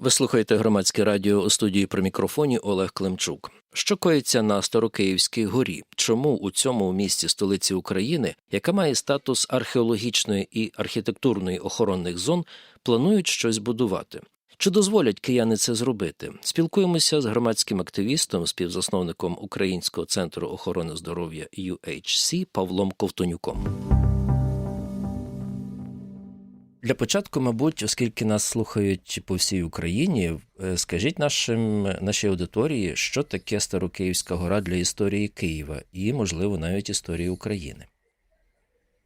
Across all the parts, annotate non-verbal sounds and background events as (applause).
Ви слухаєте громадське радіо у студії при мікрофоні Олег Климчук. Що коїться на Старокиївській горі? Чому у цьому місті столиці України, яка має статус археологічної і архітектурної охоронних зон, планують щось будувати? Чи дозволять кияни це зробити? Спілкуємося з громадським активістом, співзасновником Українського центру охорони здоров'я UHC Павлом Ковтонюком. Для початку, мабуть, оскільки нас слухають по всій Україні, е, скажіть нашим нашій аудиторії, що таке Старокиївська гора для історії Києва і, можливо, навіть історії України.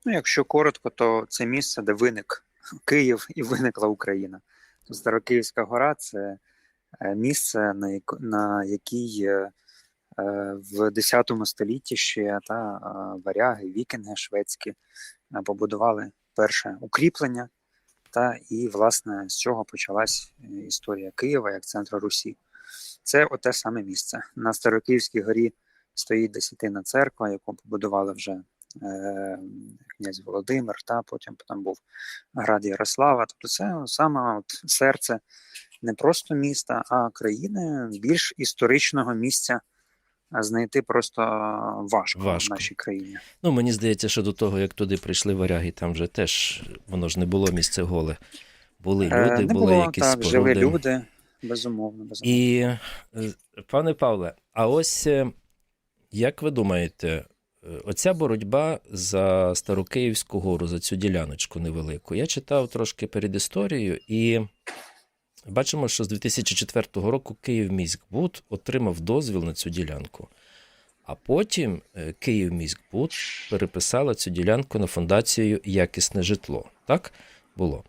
Ну, якщо коротко, то це місце, де виник Київ і виникла Україна. То Старокиївська гора це е, місце, на, як, на якій е, в 10 столітті ще та варяги, вікінги шведські побудували перше укріплення. Та і, власне, з цього почалась е, історія Києва як центру Русі. Це оте саме місце. На Старокиївській горі стоїть десятина церква, яку побудували вже е, князь Володимир, та потім там був град Ярослава. Тобто це саме от серце не просто міста, а країни більш історичного місця знайти просто важко, Важко. в нашій країні. Ну, мені здається, що до того, як туди прийшли варяги, там вже теж воно ж не було місце голе. Були люди, Е, не були було якісь так, споруди. жили люди, безумовно, безумовно. І, е, пане Павле, а ось е, як ви думаєте, оця боротьба за Старокиївську гору, за цю діляночку невелику, я читав трошки перед історією, і бачимо, що з 2004 року Київміськбуд отримав дозвіл на цю ділянку. А потім е, Київміськбуд переписала цю ділянку на фундацію Якісне житло. Так було.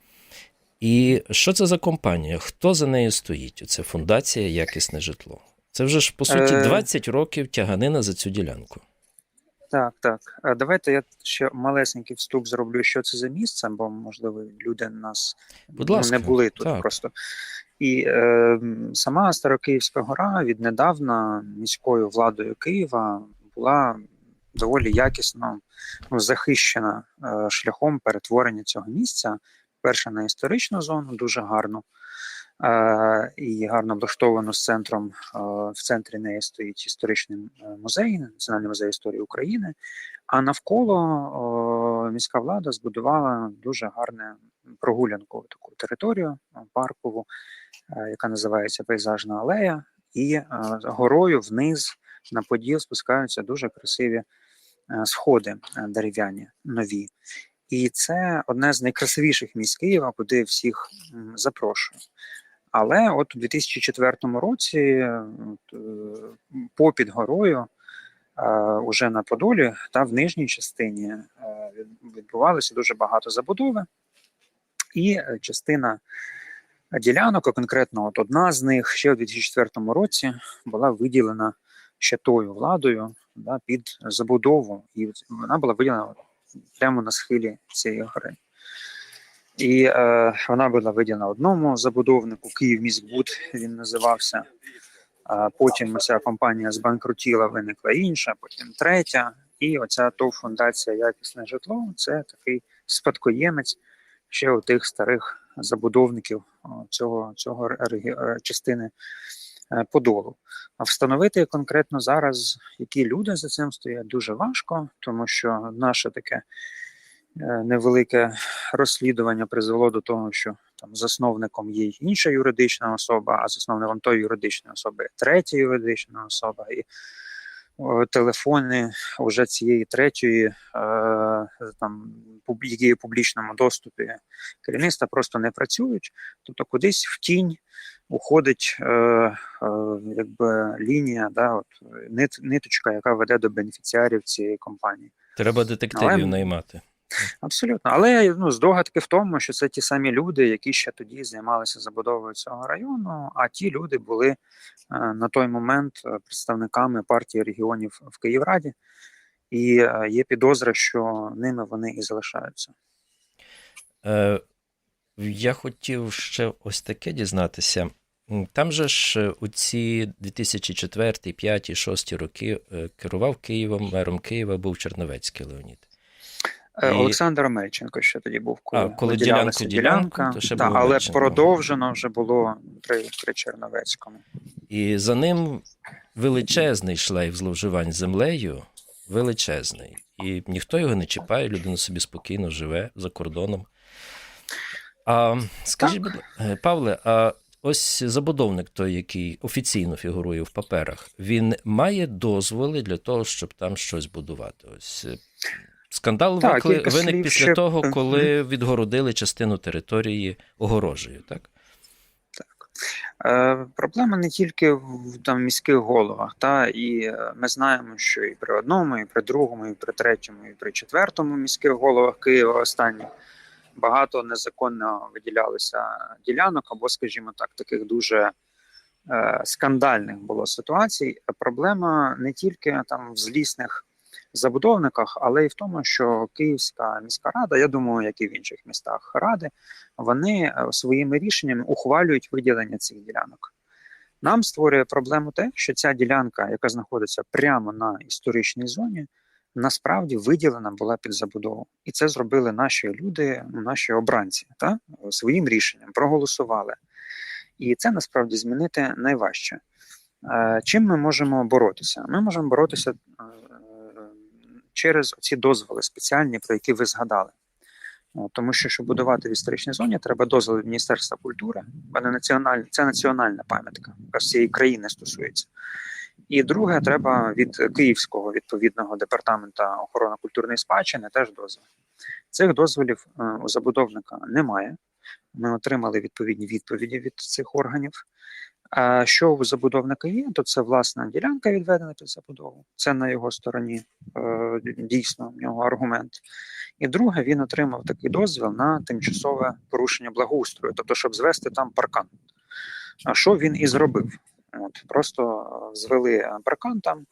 І що це за компанія? Хто за нею стоїть? Це фундація Якісне житло. Це вже ж по суті Е. 20 років тяганина за цю ділянку. Так, так. А давайте я ще малесенький вступ зроблю, що це за місце, бо можливо люди нас Будь ласка, не були тут так. просто. І е, сама Старокиївська гора віднедавна міською владою Києва була доволі якісно ну, захищена е, шляхом перетворення цього місця. Перше на історичну зону, дуже гарно. Е, і гарно облаштовано з центром. Е, в центрі неї стоїть історичний е, музей, Національний музей історії України. А навколо о, міська влада збудувала дуже гарну прогулянку таку територію е, паркову, е, яка називається Пейзажна алея, і е, горою вниз на поділ спускаються дуже красиві е, сходи е, дерев'яні нові. І це одне з найкрасивіших місць Києва, куди всіх запрошую. Але от у 2004 році, е, попід горою, е, уже на Подолі та в нижній частині е, відбувалося дуже багато забудови, і частина ділянок, конкретно от одна з них ще у 2004 році була виділена ще тою владою да, під забудову, і вона була виділена прямо на схилі цієї гори. І е, вона була виділена одному забудовнику, Київміськбуд він називався. А потім ця компанія збанкрутіла, виникла інша, потім третя. І оця ТОВ фундація Якісне житло це такий спадкоємець ще у тих старих забудовників цього, цього е, частини е, Подолу. А встановити конкретно зараз, які люди за цим стоять, дуже важко, тому що наше таке е, невелике розслідування призвело до того, що там засновником є інша юридична особа, а засновником тої юридичної особи є третя юридична особа. І телефони вже цієї третьої, е, там, які в публічному доступі керівництва, просто не працюють. Тобто кудись в тінь уходить е, е, якби лінія, да, от, нит, ниточка, яка веде до бенефіціарів цієї компанії. Треба детективів Але- наймати. Абсолютно, але ну здогадки в тому, що це ті самі люди, які ще тоді займалися забудовою цього району. А ті люди були е, на той момент е, представниками партії регіонів в Київраді, і є підозра, що ними вони і залишаються. Е, я хотів ще ось таке дізнатися. Там же ж е, у ці 2004, 2005, 2006 роки е, керував Києвом, мером Києва був Черновецький Леонід. Е, І- Олександр Омельченко ще тоді був, коли, А, коли ділянку- ділянка, то ще та, був але Омельченко. продовжено вже було при, при Черновецькому. І за ним величезний шлейф зловживань землею, величезний. І ніхто його не чіпає, людина собі спокійно живе за кордоном. А скажіть, будь ласка, Павле, а ось забудовник той, який офіційно фігурує в паперах, він має дозволи для того, щоб там щось будувати. Ось е, скандал Так, викли... виник слів після ще- того, коли відгородили частину території огорожею, так? Е, проблема не тільки в там, міських головах, та і е, ми знаємо, що і при одному, і при другому, і при третьому, і при четвертому міських головах Києва останніх багато незаконно виділялося ділянок, або, скажімо так, таких дуже е, скандальних було ситуацій. Проблема не тільки там в злісних забудовниках, але й в тому, що Київська міська рада, я думаю, як і в інших містах ради, вони е, своїми рішеннями ухвалюють виділення цих ділянок. Нам створює проблему те, що ця ділянка, яка знаходиться прямо на історичній зоні, насправді виділена була під забудову. І це зробили наші люди, ну, наші обранці, та? своїм рішенням проголосували. І це насправді змінити найважче. Е, Чим ми можемо боротися? Ми можемо боротися е, через ці дозволи спеціальні, про які ви згадали. Тому що, щоб будувати в історичній зоні, треба дозвіл від Міністерства культури, бо це національна пам'ятка, яка всієї країни стосується. І друге, треба від Київського відповідного департамента охорони культурної спадщини теж дозвіл. Цих дозволів е, у забудовника немає. Ми отримали відповідні відповіді від цих органів. А що у забудовника є, то це власна ділянка відведена під забудову. Це на його стороні е, дійсно в нього аргумент. І друге, він отримав такий дозвіл на тимчасове порушення благоустрою, тобто, щоб звести там паркан. А що він і зробив? От просто е, звели е, паркан там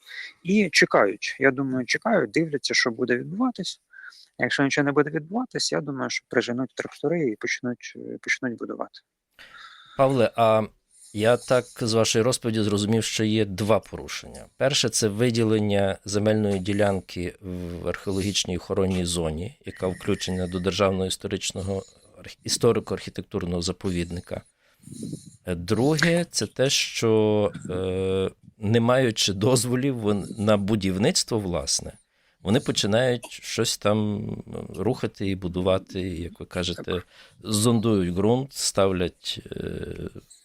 і чекають. Я думаю, чекають, дивляться, що буде відбуватись. Якщо нічого не буде відбуватись, я думаю, що приженуть трактори і почнуть, е, почнуть будувати. Павле, а я так з вашої розповіді зрозумів, що є два порушення. Перше це виділення земельної ділянки в археологічній охоронній зоні, яка включена до державного історичного історико-архітектурного заповідника. Друге, це те, що е, не маючи дозволів на будівництво, власне, вони починають щось там рухати і будувати, як ви кажете, зондують ґрунт, ставлять е,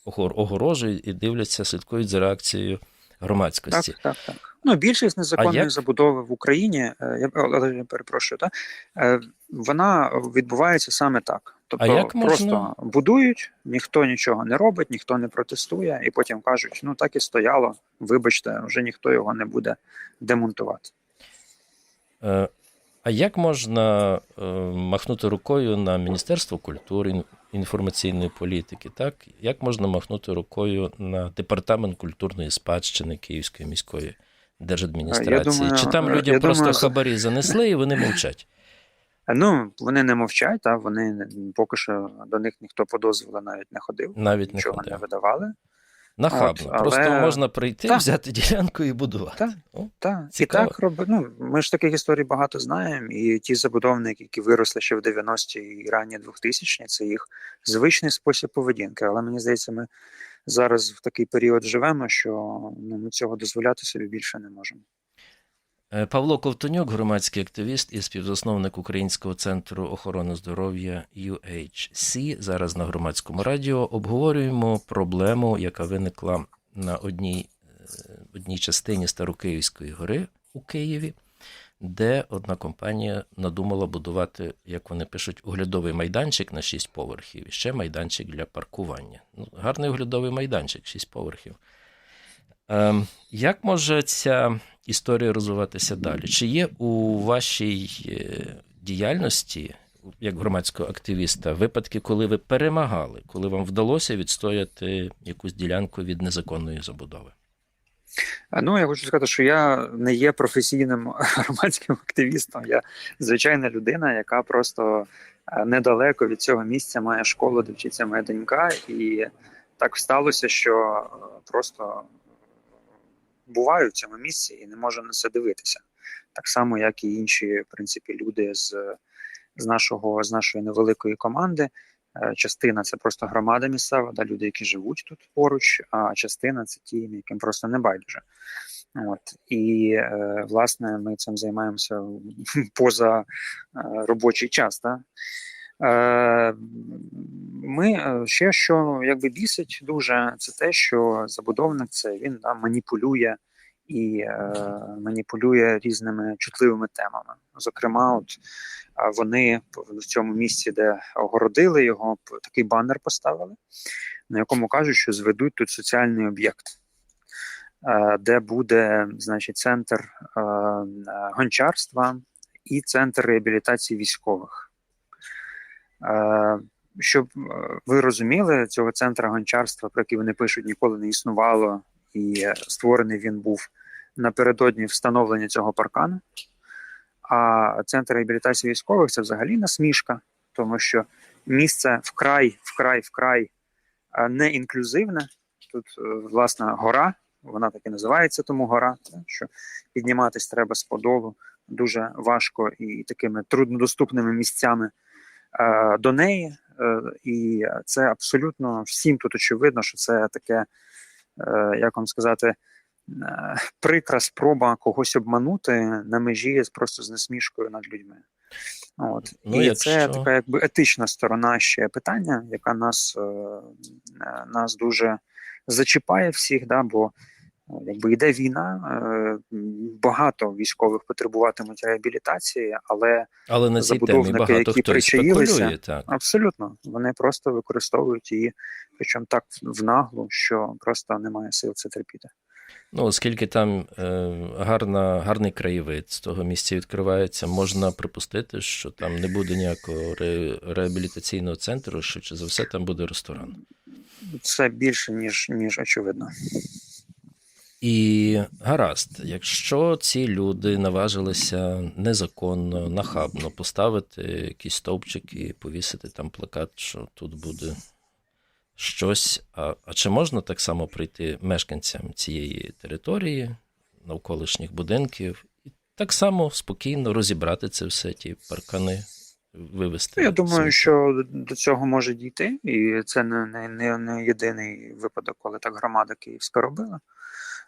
огор- огорожу і дивляться, слідкують за реакцією громадськості. Так, так, так. Ну, більшість незаконної забудови в Україні, е, я я перепрошую, та, е, вона відбувається саме так. Тобто А як можна- просто будують, ніхто нічого не робить, ніхто не протестує, і потім кажуть: ну так і стояло, вибачте, вже ніхто його не буде демонтувати. Е, А як можна махнути рукою на Міністерство культури, інформаційної політики? Так? Як можна махнути рукою на департамент культурної спадщини Київської міської держадміністрації? Думаю, Чи там людям просто думаю, хабарі занесли і вони мовчать? Ну, вони не мовчать, та вони поки що до них ніхто по дозволу навіть не ходив, Навіть не нічого не ходив. видавали. Нахабно. От, але- Просто можна прийти, Так. взяти ділянку і будувати. Так. О, Так, і так робить. Ну, ми ж таких історій багато знаємо, і ті забудовники, які виросли ще в 90-ті і ранні 2000-ні, це їх звичний спосіб поведінки. Але мені здається, ми зараз в такий період живемо, що ну, ми цього дозволяти собі більше не можемо. Е, Павло Ковтонюк, громадський активіст і співзасновник Українського центру охорони здоров'я UHC. Зараз на громадському радіо обговорюємо проблему, яка виникла на одній, е, одній частині Старокиївської гори у Києві, де одна компанія надумала будувати, як вони пишуть, оглядовий майданчик на 6 поверхів і ще майданчик для паркування. Ну, гарний оглядовий майданчик, 6 поверхів. Ем, як може ця історія розвиватися далі? Чи є у вашій е, діяльності, як громадського активіста, випадки, коли ви перемагали, коли вам вдалося відстояти якусь ділянку від незаконної забудови? Ну, я хочу сказати, що я не є професійним (laughs) громадським активістом. Я звичайна людина, яка просто недалеко від цього місця має школу, де вчиться моя донька, і так сталося, що е, просто буваю в цьому місці і не можу на це дивитися. Так само, як і інші, в принципі, люди з з нашого з нашої невеликої команди. Е, Частина це просто громада місцева, да, люди, які живуть тут поруч, а частина це ті, яким просто не байдуже. От і е, власне ми цим займаємося (laughs) поза е, робочий час. Да? Е, ми е, ще що якби бісить дуже, це те, що забудовник це він да, маніпулює і е, маніпулює різними чутливими темами. Зокрема, от вони в цьому місці, де огородили його, такий банер поставили, на якому кажуть, що зведуть тут соціальний об'єкт, е, де буде, значить, центр е, е, гончарства і центр реабілітації військових. Е, Щоб е, ви розуміли, цього центру гончарства, про який вони пишуть, ніколи не існувало, і створений він був напередодні встановлення цього паркану. А центр реабілітації військових це взагалі насмішка, тому що місце вкрай, вкрай, вкрай е, не інклюзивне. Тут, е, власна, гора, вона так і називається, тому гора, що підніматись треба з подолу дуже важко і такими труднодоступними місцями е, до неї. І це абсолютно всім тут очевидно, що це таке, як вам сказати, прикра спроба когось обманути на межі просто з насмішкою над людьми. От. Ну, і якщо- це така якби етична сторона ще питання, яка нас, е, е, нас дуже зачіпає всіх, да, бо е, якби йде війна, е, багато військових потребуватимуть реабілітації, але Але на цій темі Забудовники, які причаїлися. Так. абсолютно вони просто використовують її, причому так в наглу, що просто немає сил це терпіти. Ну, оскільки там е, гарна, гарний краєвид з того місця відкривається, можна припустити, що там не буде ніякого ре, реабілітаційного центру, швидше за все, там буде ресторан. Це більше ніж ніж очевидно. І гаразд, якщо ці люди наважилися незаконно, нахабно поставити якісь стовпчики і повісити там плакат, що тут буде щось. А, а чи можна так само прийти мешканцям цієї території, навколишніх будинків, і так само спокійно розібрати це все, ті паркани, вивести? Я думаю, що до цього може дійти, і це не, не, не, не єдиний випадок, коли так громада київська робила.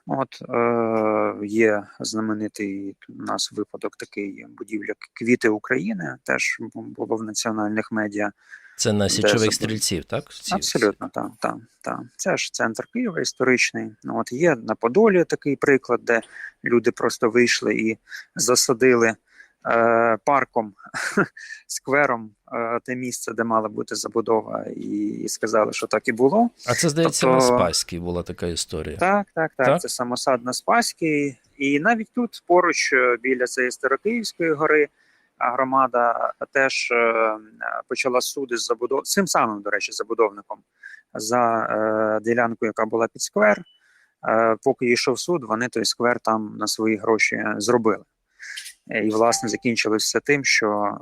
От е, є знаменитий у нас випадок такий будівля Квіти України, теж було в національних медіа. Це на січових стрільців, так? Ці- Абсолютно, так, так, так. Це ж центр Києва історичний. Ну, От є на Подолі такий приклад, де люди просто вийшли і засадили е, парком, (laughs) сквером е, те місце, де мала бути забудова, і, і сказали, що так і було. А це, здається, Тобто- на Спаській була така історія. Так, так, так. Так? Це самосад на Спаській. І навіть тут, поруч е, біля цієї Старокиївської гори, громада теж е, почала суди з забудов цим самим, до речі, забудовником за е, ділянку, яка була під сквер. Е, поки йшов суд, вони той сквер там на свої гроші зробили. І, власне, закінчилося тим, що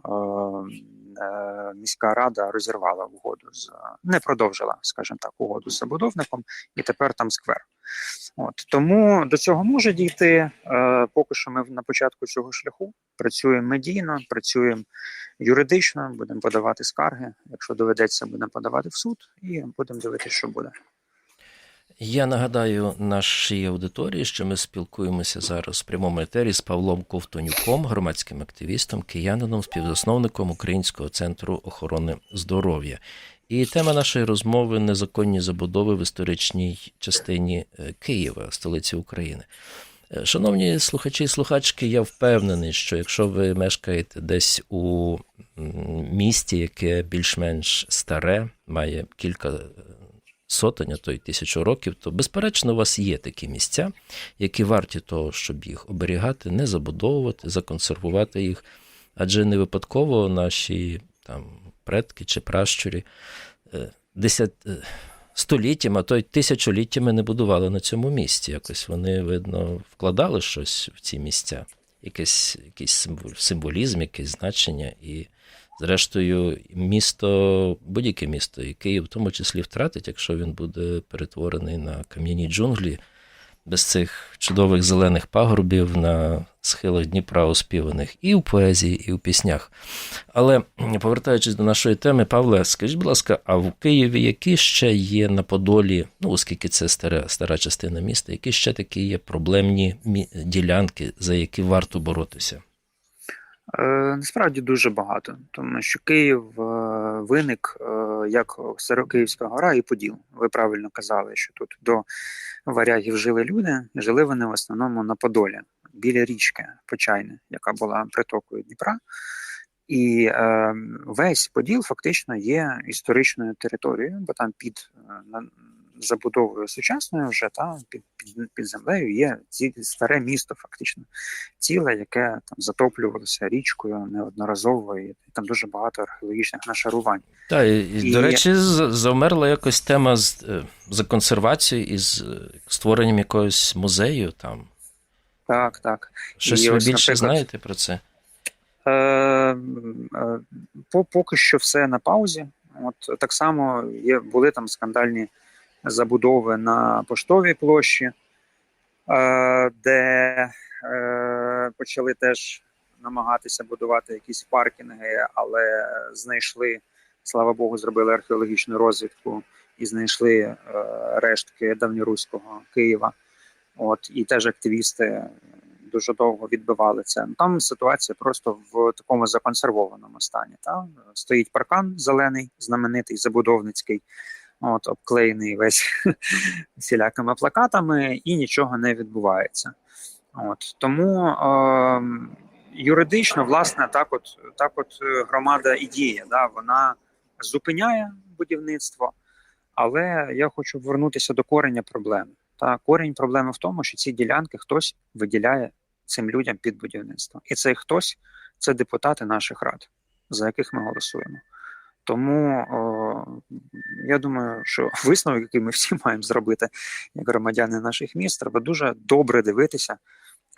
міська рада розірвала угоду з не продовжила, скажімо так, угоду з забудовником, і тепер там сквер. От тому до цього може дійти. Е, поки що ми на початку цього шляху працюємо медійно, працюємо юридично, будемо подавати скарги. Якщо доведеться, будемо подавати в суд і будемо дивитися, що буде. Я нагадаю нашій аудиторії, що ми спілкуємося зараз в прямому етері з Павлом Ковтонюком, громадським активістом, киянином, співзасновником Українського центру охорони здоров'я. І тема нашої розмови незаконні забудови в історичній частині е, Києва, столиці України. Е, Шановні слухачі і слухачки, я впевнений, що якщо ви мешкаєте десь у місті, яке більш-менш старе, має кілька е, сотень, а то й тисячу років, то безперечно у вас є такі місця, які варті того, щоб їх оберігати, не забудовувати, законсервувати їх. Адже не випадково наші там предки чи пращурі е, десят, е, століттями, а то й тисячоліттями не будували на цьому місці. Якось вони, видно, вкладали щось в ці місця, якийсь, якийсь символізм, якесь значення. І, зрештою, місто, будь-яке місто, і Київ в тому числі втратить, якщо він буде перетворений на кам'яні джунглі, без цих чудових зелених пагорбів на схилах Дніпра оспіваних і в поезії, і в піснях. Але повертаючись до нашої теми, Павле, скажіть, будь ласка, а в Києві які ще є на Подолі, ну оскільки це стара, стара частина міста, які ще такі є проблемні ділянки, за які варто боротися? Е, Насправді дуже багато, тому що Київ е, виник е, як Старокиївська гора і Поділ. Ви правильно казали, що тут до варягів жили люди, жили вони в основному на Подолі, біля річки Почайне, яка була притокою Дніпра. І е, весь Поділ фактично є історичною територією, бо там під забудовою сучасною вже та під, під, під землею є ці, старе місто, фактично ціле, яке там затоплювалося річкою неодноразово, і там дуже багато археологічних нашарувань. Так, і, і, І- до речі, завмерла якось тема з, е, за консервацією і з е, створенням якогось музею там. Так, так. Щось І ви ось, більше знаєте про це? Е, е, поки що все на паузі. От так само є, були там скандальні забудови на поштовій площі, е, де е, почали теж намагатися будувати якісь паркінги, але знайшли, слава Богу, зробили археологічну розвідку і знайшли е, рештки давньоруського Києва. От і теж активісти дуже довго відбивали це. Ну, Там ситуація просто в такому законсервованому стані. Та? Стоїть паркан зелений, знаменитий, забудовницький, от, обклеєний весь (laughs) всілякими плакатами, і нічого не відбувається. От, тому е, юридично, власне, так от, так от е, громада і діє. Да? Вона зупиняє будівництво, але я хочу повернутися до кореня проблеми. Та корінь проблеми в тому, що ці ділянки хтось виділяє цим людям під будівництво. І цей хтось це депутати наших рад, за яких ми голосуємо. Тому о, я думаю, що (laughs) висновок, який ми всі маємо зробити як громадяни наших міст, треба дуже добре дивитися,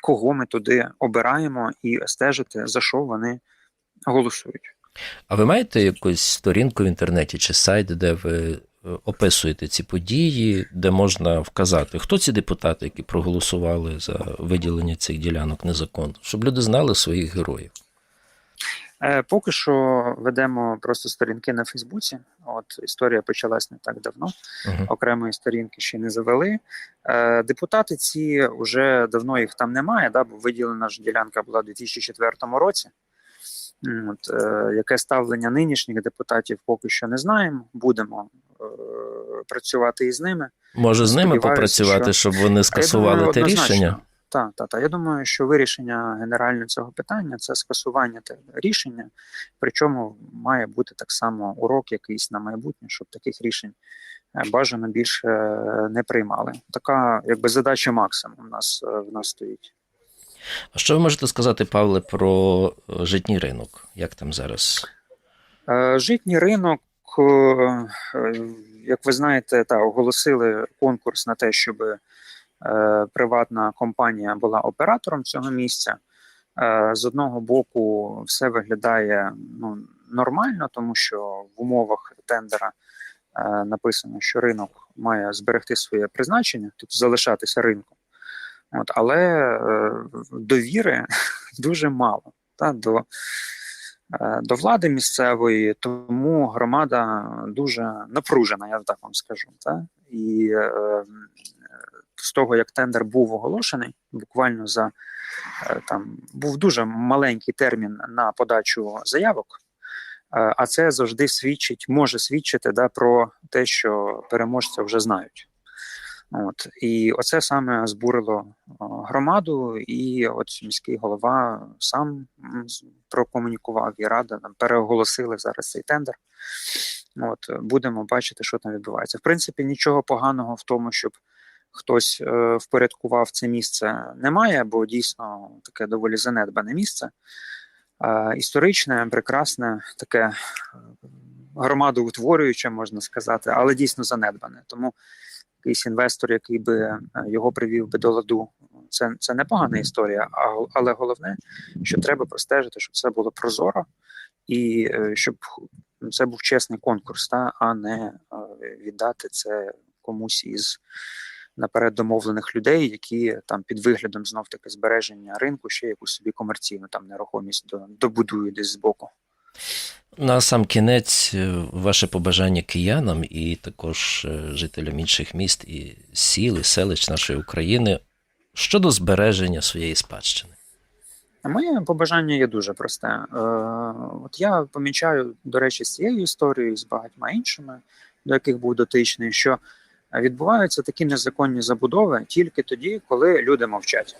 кого ми туди обираємо, і стежити, за що вони голосують. А ви маєте якусь сторінку в інтернеті чи сайт, де ви е, описуєте ці події, де можна вказати, хто ці депутати, які проголосували за виділення цих ділянок незаконно, щоб люди знали своїх героїв? Е, Поки що ведемо просто сторінки на Фейсбуці. От історія почалась не так давно. Угу. окремої сторінки ще не завели. Е, депутати ці вже давно їх там немає, да, бо виділена ж ділянка була в 2004 році. От, е, яке ставлення нинішніх депутатів поки що не знаємо. Будемо е, працювати із ними. Може, з ними Сподіваюся, попрацювати, що- щоб вони скасували те рішення? Так, так, так. Я думаю, що вирішення генерального цього питання це скасування рішення. Причому має бути так само урок якийсь на майбутнє, щоб таких рішень е, бажано більше е, не приймали. Така якби задача максимум в нас е, в нас стоїть. А що ви можете сказати, Павле, про житній ринок? Як там зараз? Житній ринок, як ви знаєте, та оголосили конкурс на те, щоб приватна компанія була оператором цього місця. Е, З одного боку, все виглядає ну, нормально, тому що в умовах тендера е, написано, що ринок має зберегти своє призначення, тобто залишатися ринком. От, але е, довіри (laughs) дуже мало та, до, е, до влади місцевої, тому громада дуже напружена, я так вам скажу. Та? І е, з того, як тендер був оголошений, буквально за е, там був дуже маленький термін на подачу заявок. е, А це завжди свідчить, може свідчити да, про те, що переможця вже знають. От і оце саме збурило громаду, і от міський голова сам прокомунікував і рада там переоголосили зараз цей тендер. От будемо бачити, що там відбувається. В принципі, нічого поганого в тому, щоб хтось е, впорядкував це місце, немає, бо дійсно таке доволі занедбане місце. Історичне, прекрасне, таке е, громадоутворююче, можна сказати, але дійсно занедбане. Тому якийсь інвестор, який би е, його привів би до ладу, це, це непогана історія. Але головне, що треба простежити, щоб це було прозоро і щоб це був чесний конкурс, та, а не віддати це комусь із наперед домовлених людей, які там під виглядом знов таки збереження ринку ще якусь собі комерційну там нерухомість до- добудують десь збоку. На сам кінець, е, ваше побажання киянам і також е, жителям інших міст і сіл, і селищ нашої України щодо збереження своєї спадщини. Моє побажання є дуже просте. Е, от я помічаю, до речі, з цією історією з багатьма іншими, до яких був дотичний, що відбуваються такі незаконні забудови тільки тоді, коли люди мовчать.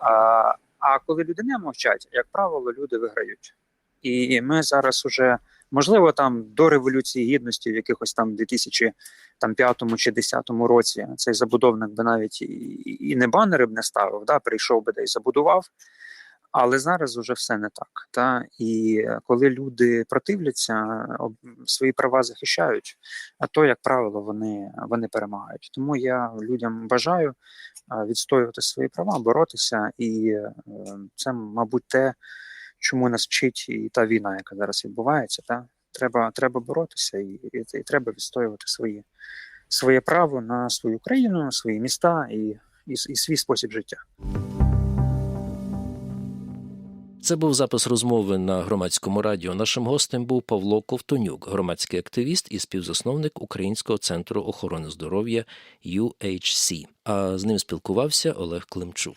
А, а коли люди не мовчать, як правило, люди виграють. І ми зараз уже, можливо, там до Революції Гідності, в якихось там 2005 чи 2010 році, цей забудовник би навіть і, і не банери б не ставив, да, прийшов би десь забудував. Але зараз уже все не так. Та? І коли люди противляться, свої права захищають, а то, як правило, вони, вони перемагають. Тому я людям бажаю відстоювати свої права, боротися, і е, це, мабуть, те, чому нас вчить і та війна, яка зараз відбувається. Та? Треба, треба боротися і, і, і треба відстоювати свої, своє право на свою країну, свої міста і, і, і свій спосіб життя. Це був запис розмови на громадському радіо. Нашим гостем був Павло Ковтонюк, громадський активіст і співзасновник Українського центру охорони здоров'я UHC. А з ним спілкувався Олег Климчук.